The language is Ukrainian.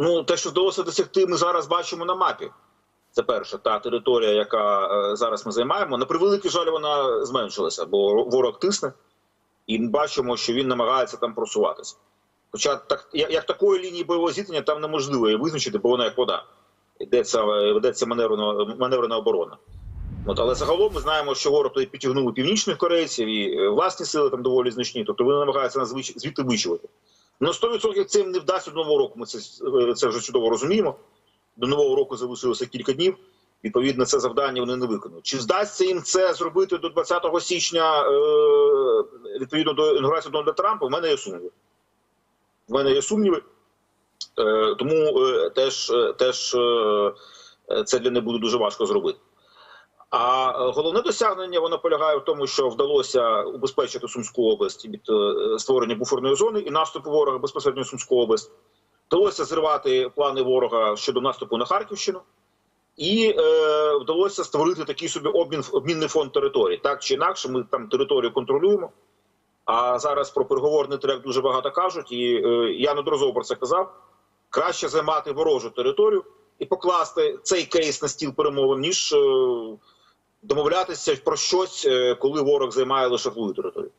ну те, що вдалося досягти, ми зараз бачимо на мапі. Це перша та територія, яка е, зараз ми займаємо. На превеликий жаль, вона зменшилася, бо ворог тисне, і ми бачимо, що він намагається там просуватися. Хоча так як, такої лінії бойового зіткнення там неможливо її визначити, бо вона як вода. Йдеться, е, ведеться маневрена, маневрена оборона. От, але загалом ми знаємо, що ворог туди підтягнули північних корейців і е, власні сили там доволі значні, тобто вони намагаються нас звідти вичувати. Ну 100% цим не вдасться до нового року. Ми це, е, це вже чудово розуміємо. До нового року залишилося кілька днів. Відповідно, це завдання вони не виконують. Чи вдасться їм це зробити до 20 січня е, відповідно до інаугурації Дональда Трампа? У мене є сумніви. У мене є сумніви. Е, тому теж, теж це для них буде дуже важко зробити. А е, головне досягнення воно полягає в тому, що вдалося убезпечити Сумську область від е, створення буферної зони і наступу ворога безпосередньо в Сумську область. Вдалося зривати плани ворога щодо наступу на Харківщину, і е, вдалося створити такий собі обмін обмінний фонд територій. Так чи інакше, ми там територію контролюємо. А зараз про переговорний трек дуже багато кажуть, і е, я неодноразово про це казав. Краще займати ворожу територію і покласти цей кейс на стіл перемовин, ніж е, домовлятися про щось, е, коли ворог займає лише твою територію.